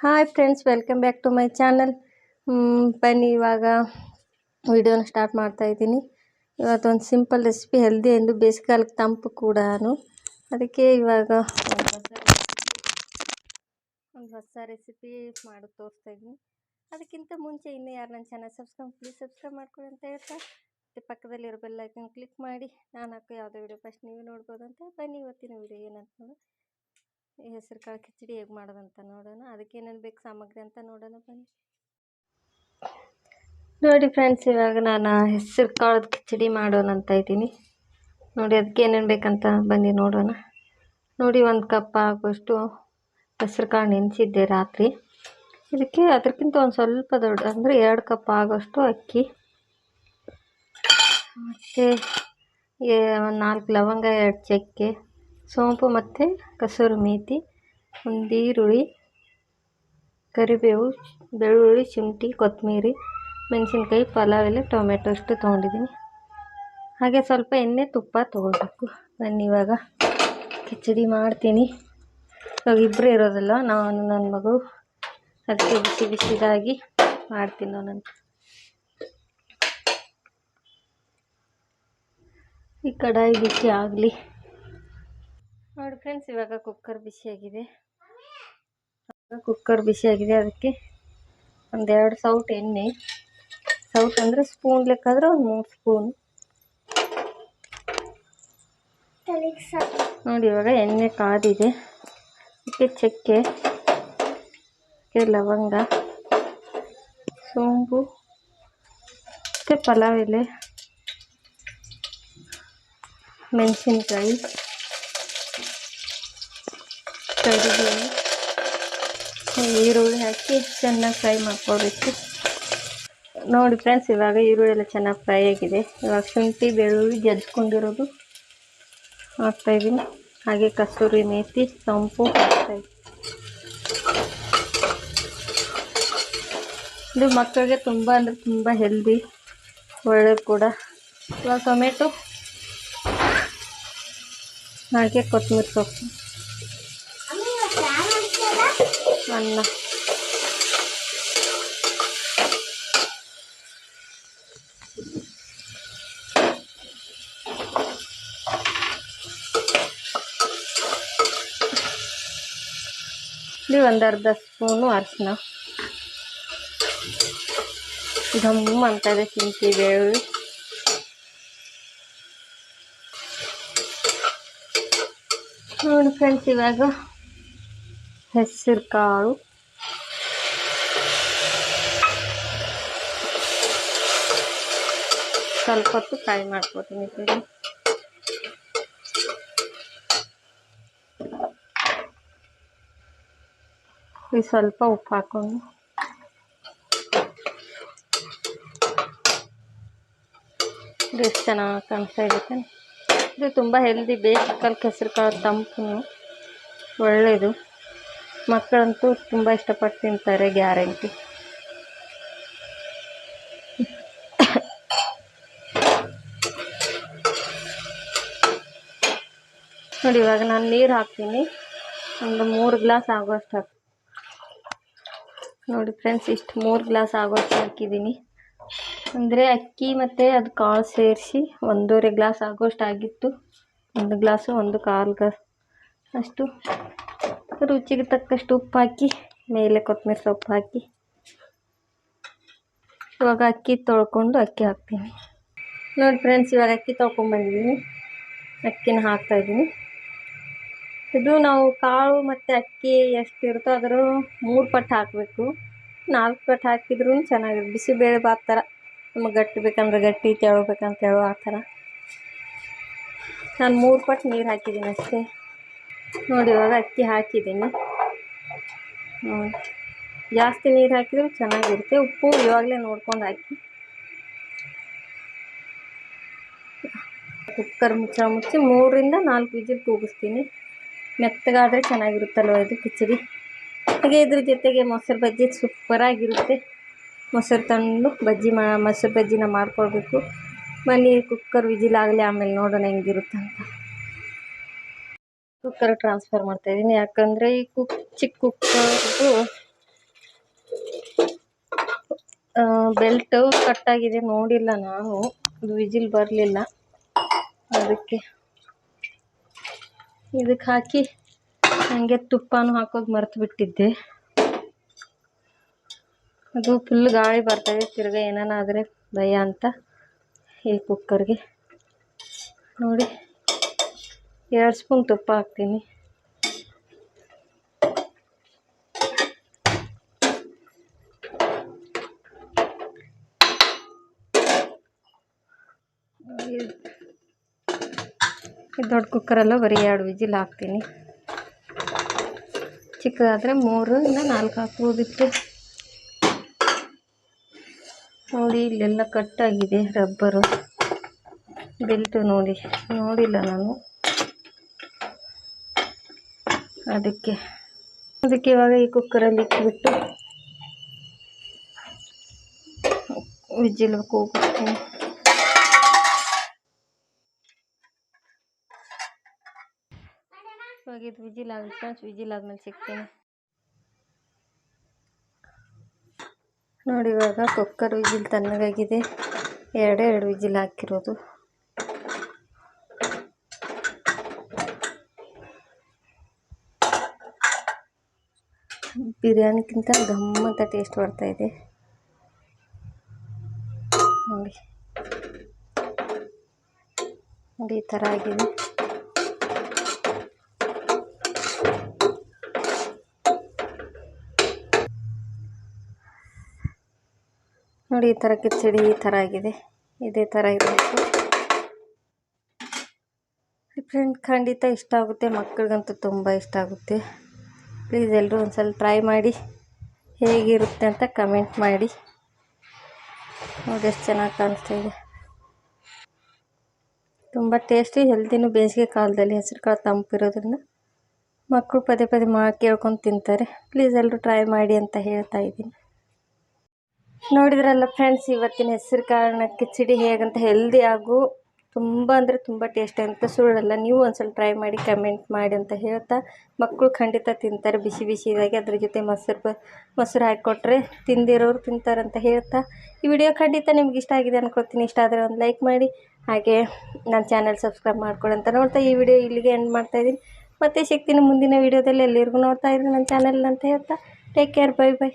Hi friends welcome back to my channel ಬನ್ನಿ, ಇವಾಗ ವಿಡಿಯೋನ ಸ್ಟಾರ್ಟ್ ಮಾಡ್ತಾ ಇದ್ದೀನಿ. ಇವತ್ತೊಂದು ಸಿಂಪಲ್ ರೆಸಿಪಿ ಹೆಲ್ದಿ ಎಂದು ಬೇಸಿಗೆಗಾಲಕ್ಕೆ ತಂಪು ಕೂಡ ಅದಕ್ಕೆ ಇವಾಗ ಒಂದು ಹೊಸ ರೆಸಿಪಿ ಮಾಡಿ, ತೋರಿಸ್ತಾ ಇದ್ದೀನಿ. ಅದಕ್ಕಿಂತ ಮುಂಚೆ ಇನ್ನೂ ಯಾರು ನನ್ನ ಚಾನಲ್ ಸಬ್ಸ್ಕ್ರೈಬ್ ಪ್ಲೀಸ್ ಸಬ್ಸ್ಕ್ರೈಬ್ ಮಾಡ್ಕೊಳ್ಳಿ ಅಂತ ಹೇಳ್ತಾ, ಮತ್ತೆ ಪಕ್ಕದಲ್ಲಿರೋ ಬೆಲ್ ಐಕನ್ ಕ್ಲಿಕ್ ಮಾಡಿ. ನಾನು ಹಾಕೋ ಯಾವುದೇ ವಿಡಿಯೋ ಫಸ್ಟ್ ನೀವು ನೋಡ್ಬೋದು ಅಂತ. ಬನ್ನಿ, ಇವತ್ತಿನ ವಿಡಿಯೋ ಏನಂತ ಹೆಸರು ಕಾಳು ಕಿಚಡಿ ಹೇಗೆ ಮಾಡೋದಂತ ನೋಡೋಣ. ಅದಕ್ಕೆ ಏನೇನು ಬೇಕು ಸಾಮಗ್ರಿ ಅಂತ ನೋಡೋಣ ಬನ್ನಿ. ನೋಡಿ ಫ್ರೆಂಡ್ಸ್ ಇವಾಗ ನಾನು ಹೆಸರು ಕಾಳು ಕಿಚಡಿ ಮಾಡೋಣ ಅಂತ ಇದ್ದೀನಿ. ನೋಡಿ ಅದಕ್ಕೆ ಏನೇನು ಬೇಕಂತ ಬನ್ನಿ ನೋಡೋಣ. ನೋಡಿ ಒಂದು ಕಪ್ ಆಗುವಷ್ಟು ಹೆಸರು ಕಾಳು ನೆನೆಸಿದ್ದೆ ರಾತ್ರಿ. ಇದಕ್ಕೆ ಅದಕ್ಕಿಂತ ಒಂದು ಸ್ವಲ್ಪ ದೊಡ್ಡ, ಅಂದರೆ ಎರಡು ಕಪ್ ಆಗೋಷ್ಟು ಅಕ್ಕಿ. ಮತ್ತು ಒಂದು ನಾಲ್ಕು ಲವಂಗ, ಎರಡು ಚಕ್ಕೆ. ಸೋಂಪು ಮತ್ತು ಕಸೂರಿ ಮೇಥಿ ಒಂದು ಈರುಳ್ಳಿ ಕರಿಬೇವು, ಬೆಳ್ಳುಳ್ಳಿ ಶುಂಠಿ ಕೊತ್ತಂಬರಿ, ಮೆಣಸಿನ್ಕಾಯಿ, ಪಲಾವ್ ಎಲೆ ಟೊಮೆಟೊ ಅಷ್ಟು ತೊಗೊಂಡಿದ್ದೀನಿ. ಹಾಗೆ ಸ್ವಲ್ಪ ಎಣ್ಣೆ, ತುಪ್ಪ ತೊಗೊಳ್ಬೇಕು. ನಾನು ಇವಾಗ ಕಿಚಡಿ ಮಾಡ್ತೀನಿ. ಇವಾಗ ಇಬ್ಬರೇ ಇರೋದಲ್ಲ, ನಾನು ನನ್ನ ಮಗಳು. ಅದಕ್ಕೆ ಬಿಸಿ ಬಿಸಿದಾಗಿ ಮಾಡ್ತೀನಿ ನಾನು ಈ ಕಡಾಯಿ ಬಿಸಿ ಆಗಲಿ. ನೋಡಿ ಫ್ರೆಂಡ್ಸ್ ಇವಾಗ ಕುಕ್ಕರ್ ಬಿಸಿಯಾಗಿದೆ ಕುಕ್ಕರ್ ಬಿಸಿಯಾಗಿದೆ ಅದಕ್ಕೆ ಒಂದೆರಡು ಸೌಟ್ ಎಣ್ಣೆ. ಸೌಟ್ ಅಂದರೆ ಸ್ಪೂನ್ ಲೆಕ್ಕಾದ್ರೆ ಒಂದು ಮೂರು ಸ್ಪೂನ್ ನೋಡಿ ಇವಾಗ ಎಣ್ಣೆ ಕಾದಿದೆ. ಅದಕ್ಕೆ ಚಕ್ಕೆ ಲವಂಗ ಸೋಂಬು ಮತ್ತು ಪಲಾವ್ ಎಲೆ, ಮೆಣಸಿನ್ಕಾಯಿ. ಈರುಳ್ಳಿ ಹಾಕಿ ಚೆನ್ನಾಗಿ ಫ್ರೈ ಮಾಡ್ಕೋಬೇಕು. ನೋಡಿ ಫ್ರೆಂಡ್ಸ್, ಇವಾಗ ಈರುಳ್ಳಿ ಎಲ್ಲ ಚೆನ್ನಾಗಿ ಫ್ರೈ ಆಗಿದೆ. ಇವಾಗ ಶುಂಠಿ, ಬೆಳ್ಳುಳ್ಳಿ ಜಜ್ಕೊಂಡಿರೋದು ಹಾಕ್ತಾಯಿದ್ದೀನಿ ಹಾಗೆ ಕಸೂರಿ ಮೇಥಿ ಸೊಂಪು ಹಾಕ್ತಾಯಿದ್ದೀನಿ ಇದು ಮಕ್ಕಳಿಗೆ ತುಂಬ ಅಂದರೆ ತುಂಬ ಹೆಲ್ದಿ ಒಳ್ಳೆಯದು ಕೂಡ. ಇವಾಗ ಟೊಮೆಟೊ, ಹಾಗೆ ಕೊತ್ತಂಬರಿ ಸೊಪ್ಪು. ಅನ್ನ ಇಲ್ಲಿ ಒಂದು ಅರ್ಧ ಸ್ಪೂನು ಅರಿಶಿನ. ಘಮ್ ಅಂತ ಇದೆ ಶುಂಠಿ ಬೆಳ್ಳುಳ್ಳಿ. ನೋಡಿ ಫ್ರೆಂಡ್ಸ್ ಇವಾಗ. ಹೆಸರು ಕಾಳು ಸ್ವಲ್ಪ ಹೊತ್ತು ಫ್ರೈ ಮಾಡ್ಕೊತೀನಿ ಸರಿ. ಈ ಸ್ವಲ್ಪ ಉಪ್ಪು ಹಾಕೊಂಡು. ಎಷ್ಟು ಚೆನ್ನಾಗಿ ಕಾಣಿಸ್ತಾ ಇದೆ ಇದು ತುಂಬ ಹೆಲ್ದಿ ಬೇಸಿಕಲ್ ಹೆಸರು ಕಾಳು ತಂಪು ಒಳ್ಳೆಯದು ಮಕ್ಕಳಂತೂ ತುಂಬ ಇಷ್ಟಪಟ್ಟು ತಿಂತಾರೆ, ಗ್ಯಾರಂಟಿ. ನೋಡಿ, ಇವಾಗ ನಾನು ನೀರು ಹಾಕ್ತೀನಿ. ಒಂದು ಮೂರು ಗ್ಲಾಸ್ ಆಗೋಷ್ಟು ಹಾಕಿ ನೋಡಿ ಫ್ರೆಂಡ್ಸ್, ಇಷ್ಟು ಮೂರು ಗ್ಲಾಸ್ ಆಗೋಷ್ಟು ಹಾಕಿದ್ದೀನಿ. ಅಂದರೆ ಅಕ್ಕಿ ಮತ್ತು ಅದು ಕಾಳು ಸೇರಿಸಿ ಒಂದೂವರೆ ಗ್ಲಾಸ್ ಆಗೋಷ್ಟು ಆಗಿತ್ತು. ಒಂದು ಗ್ಲಾಸು, ಒಂದು ಕಾಲು ಗ್ಲಾಸ್. ಅಷ್ಟು ರುಚಿಗೆ ತಕ್ಕಷ್ಟು ಉಪ್ಪು ಹಾಕಿ ಮೇಲೆ ಕೊತ್ತಂಬರಿ ಸೊಪ್ಪು ಹಾಕಿ. ಇವಾಗ ಅಕ್ಕಿ ತೊಳ್ಕೊಂಡು ಅಕ್ಕಿ ಹಾಕ್ತೀನಿ. ನೋಡಿ ಫ್ರೆಂಡ್ಸ್ ಇವಾಗ ಅಕ್ಕಿ ತೊಳ್ಕೊಂಬಂದಿದ್ದೀನಿ ಅಕ್ಕಿನ ಹಾಕ್ತಾಯಿದ್ದೀನಿ ಇದು ನಾವು ಕಾಳು ಮತ್ತು ಅಕ್ಕಿ ಎಷ್ಟು ಇರುತ್ತೋ ಅದರ ಮೂರು ಪಟ್ಟು ಹಾಕಬೇಕು. ನಾಲ್ಕು ಪಟ್ಟು ಹಾಕಿದ್ರೂ ಚೆನ್ನಾಗಿರುತ್ತೆ. ಬಿಸಿಬೇಳೆ ಬಾತ್ ಥರ ನಮಗೆ ಗಟ್ಟಿ ಬೇಕಂದ್ರೆ ಗಟ್ಟಿ, ತೆಳು ಬೇಕಂತ ತೆಳು ಆ ಥರ ನಾನು ಮೂರು ಪಟ್ಟು ನೀರು ಹಾಕಿದ್ದೀನಿ ಅಷ್ಟೇ. ನೋಡಿ, ಇವಾಗ ಅಕ್ಕಿ ಹಾಕಿದ್ದೀನಿ. ಜಾಸ್ತಿ ನೀರು ಹಾಕಿದ್ರೆ ಚೆನ್ನಾಗಿರುತ್ತೆ. ಉಪ್ಪು ಇವಾಗಲೇ ನೋಡ್ಕೊಂಡು ಹಾಕಿ. ಕುಕ್ಕರ್ ಮುಚ್ಚ ಮುಚ್ಚಿ ಮೂರರಿಂದ ನಾಲ್ಕು ವಿಜಿಲ್ ಕೂಗಿಸ್ತೀನಿ ಮೆತ್ತಗಾದರೆ ಚೆನ್ನಾಗಿರುತ್ತಲ್ವ ಇದು ಕಿಚಡಿ? ಹಾಗೆ ಇದ್ರ ಜೊತೆಗೆ ಮೊಸರು ಬಜ್ಜಿ ಸೂಪರಾಗಿರುತ್ತೆ ಮೊಸರು ತಂದು ಬಜ್ಜಿ ಮಾ, ಮೊಸರು ಬಜ್ಜಿನ ಮಾಡ್ಕೊಳ್ಬೇಕು. ಬನ್ನಿ, ಕುಕ್ಕರ್ ವಿಜಿಲ್ ಆಗಲಿ, ಆಮೇಲೆ ನೋಡೋಣ ಹೆಂಗಿರುತ್ತೆ ಅಂತ ಕುಕ್ಕರ್ ಟ್ರಾನ್ಸ್ಫರ್ ಮಾಡ್ತಾಯಿದ್ದೀನಿ ಯಾಕಂದರೆ ಈ ಕುಕ್ ಚಿಕ್ಕ ಕುಕ್ಕರ್ದು ಬೆಲ್ಟ್ ಕಟ್ಟಾಗಿದೆ ನೋಡಿಲ್ಲ ನಾನು. ಅದು ವಿಜಿಲ್ ಬರಲಿಲ್ಲ. ಅದಕ್ಕೆ ಇದಕ್ಕೆ ಹಾಕಿ ಹಾಗೆ ತುಪ್ಪನೂ ಹಾಕೋದು ಮರ್ತು ಬಿಟ್ಟಿದ್ದೆ. ಅದು ಫುಲ್ ಗಾಳಿ ಬರ್ತದೆ ತಿರ್ಗಾ ಏನಾನಾದರೆ ಭಯ ಅಂತ ಈ ಕುಕ್ಕರ್ಗೆ ನೋಡಿ. ಎರಡು ಸ್ಪೂನ್ ತುಪ್ಪ ಹಾಕ್ತೀನಿ. ದೊಡ್ಡ ಕುಕ್ಕರಲ್ಲ ಬರೀ ಎರಡು ವಿಜಿಲ್ ಹಾಕ್ತೀನಿ. ಚಿಕ್ಕದಾದರೆ ಮೂರು ಇಲ್ಲ ನಾಲ್ಕು ಹಾಕ್ಬೋದಿತ್ತು. ನೋಡಿ, ಇಲ್ಲೆಲ್ಲ ಕಟ್ಟಾಗಿದೆ ರಬ್ಬರು ಬೆಲ್ಟು ನೋಡಿ, ನೋಡಿಲ್ಲ ನಾನು. ಅದಕ್ಕೆ ಅದಕ್ಕೆ ಇವಾಗ ಈ ಕುಕ್ಕರಲ್ಲಿ ಇಟ್ಬಿಟ್ಟು ವಿಜಿಲ್ ಕೂಗಿಸ್ತೀನಿ ಇವಾಗ ಇದು ವಿಜಿಲ್ ಆಗುತ್ತೆ ವಿಜಿಲ್ ಆದಮೇಲೆ ಸಿಗ್ತೀನಿ. ನೋಡಿ ಇವಾಗ ಕುಕ್ಕರ್ ವಿಜಿಲ್ ತಣ್ಣಗಾಗಿದೆ. ಎರಡೇ ಎರಡು ವಿಜಿಲ್ ಹಾಕಿರೋದು. ಬಿರಿಯಾನಿಗಿಂತ ಗಮ್ಮಂತ ಟೇಸ್ಟ್ ಬರ್ತಾ ಇದೆ. ನೋಡಿ. ನೋಡಿ ಈ ಥರ ಆಗಿದೆ. ನೋಡಿ ಈ ಥರ ಕಿಚಡಿ ಈ ಥರ ಆಗಿದೆ. ಇದೇ ಥರ ಇರಬೇಕು. ಫ್ರೆಂಡ್ ಖಂಡಿತ ಇಷ್ಟ ಆಗುತ್ತೆ. ಮಕ್ಕಳಿಗಂತೂ ತುಂಬ ಇಷ್ಟ ಆಗುತ್ತೆ. ಪ್ಲೀಸ್ ಎಲ್ಲರೂ ಒಂದು ಸಲ ಟ್ರೈ ಮಾಡಿ ಹೇಗಿರುತ್ತೆ ಅಂತ ಕಮೆಂಟ್ ಮಾಡಿ. ನೋಡಿ ಎಷ್ಟು ಚೆನ್ನಾಗಿ ಕಾಣಿಸ್ತಾ ಇದೆ. ತುಂಬ ಟೇಸ್ಟಿ ಹೆಲ್ದಿನೂ ಬೇಸಿಗೆ ಕಾಲದಲ್ಲಿ ಹೆಸರು ಕಾಳು ತಂಪಿರೋದ್ರಿಂದ ಮಕ್ಕಳು ಪದೇ ಪದೇ ಮಾ ಕೇಳ್ಕೊಂಡು ತಿಂತಾರೆ. ಪ್ಲೀಸ್ ಎಲ್ಲರೂ ಟ್ರೈ ಮಾಡಿ ಅಂತ ಹೇಳ್ತಾ ಇದ್ದೀನಿ. ನೋಡಿದ್ರಲ್ಲ ಫ್ರೆಂಡ್ಸ್ ಇವತ್ತಿನ ಹೆಸರು ಕಾಳನ್ನ ಕಿಚಡಿ ಹೇಗಂತ ಹೆಲ್ದಿ ಹಾಗೂ ತುಂಬ ಅಂದರೆ ತುಂಬ ಟೇಸ್ಟಿ ಅಂತ ಸುಳ್ಳಲ್ಲ. ನೀವು ಒಂದ್ಸಲ ಟ್ರೈ ಮಾಡಿ ಕಮೆಂಟ್ ಮಾಡಿ ಅಂತ ಹೇಳ್ತಾ ಮಕ್ಕಳು ಖಂಡಿತ ತಿಂತಾರೆ. ಬಿಸಿ ಬಿಸಿದಾಗಿ ಅದ್ರ ಜೊತೆ ಮೊಸರು ಮೊಸರು ಹಾಕಿಕೊಟ್ರೆ ತಿಂದಿರೋರು ತಿಂತಾರಂತ ಹೇಳ್ತಾ ಈ ವಿಡಿಯೋ ಖಂಡಿತ ನಿಮ್ಗೆ ಇಷ್ಟ ಆಗಿದೆ ಅಂದ್ಕೊಳ್ತೀನಿ ಇಷ್ಟ ಆದರೆ ಒಂದು ಲೈಕ್ ಮಾಡಿ, ಹಾಗೆ ನನ್ನ ಚಾನಲ್ ಸಬ್ಸ್ಕ್ರೈಬ್ ಮಾಡ್ಕೊಳ್ಳಿ ಅಂತ ನೋಡ್ತಾ ಈ ವಿಡಿಯೋ ಇಲ್ಲಿಗೆ ಎಂಡ್ ಮಾಡ್ತಾಯಿದ್ದೀನಿ ಮತ್ತೆ ಸಿಗ್ತೀನಿ ಮುಂದಿನ ವಿಡಿಯೋದಲ್ಲಿ ಎಲ್ಲರಿಗೂ ನೋಡ್ತಾ ಇದ್ದೀನಿ ನನ್ನ ಚಾನಲ್ ಅಂತ ಹೇಳ್ತಾ. Take care bye bye